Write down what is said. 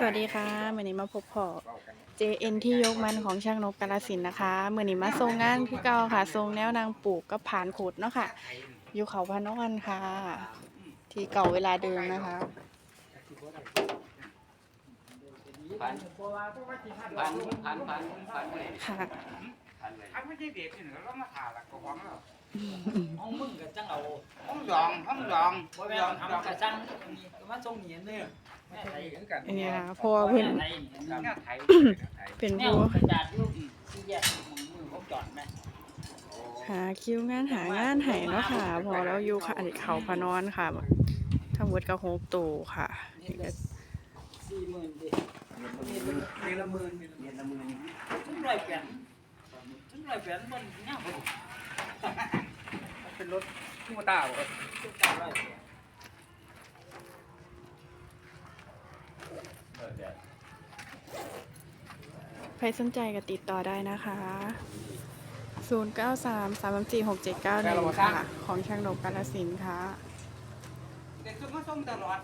สวัสดีค่ะมื่อนี้มาพบพอ JN ที่ยกมันของช่างนกกาลสินนะคะมื่อนี้มาทรงงานคือเก่าค่ะทรงแนวนางปลูกกับผ่านขุดเนาะค่ะ อยู่เขาพนวันค่ะ ที่เก่าเวลาเดิมนะคะค่ะ หนือเรามาถ่าหลักกระหองแล้วห้องมึงกับจังเอาห้องยองห้องยองบ่แม่ยองนยองทำกับจังนี่ก็มาส่งเหนียนเด้อแม่ไทยเหมือนกันอันนี้ค่ะเพราะว่าเพิ่นไทยนี่เนี่ยไทยไทยเป็นแนผู้วกระดาษอยู่ที่แยกมึงมือผมจอดไหมหาคิวงานหางานให้เนาะค่ะ พอแล้วอยู่ค่ะเขาพานอนค่ะทั้งหมดก็หกตัวค่ะนี่ก็สี่หมื่นดิมีละหมื่นเรียนละหมื่นถึงร้อยแปดถึงร้อยแปดมันเงาบ่เป็นรถ คู่ตาบ่ถึงเก้าร้อยแปดใครสนใจก็ติดต่อได้นะคะ 0 9 3 3 4 6 7 9 1 ค่ะ ของช่างนกกาลสินธุ์ค่ะ เด็กซุ่มาส้มตลอด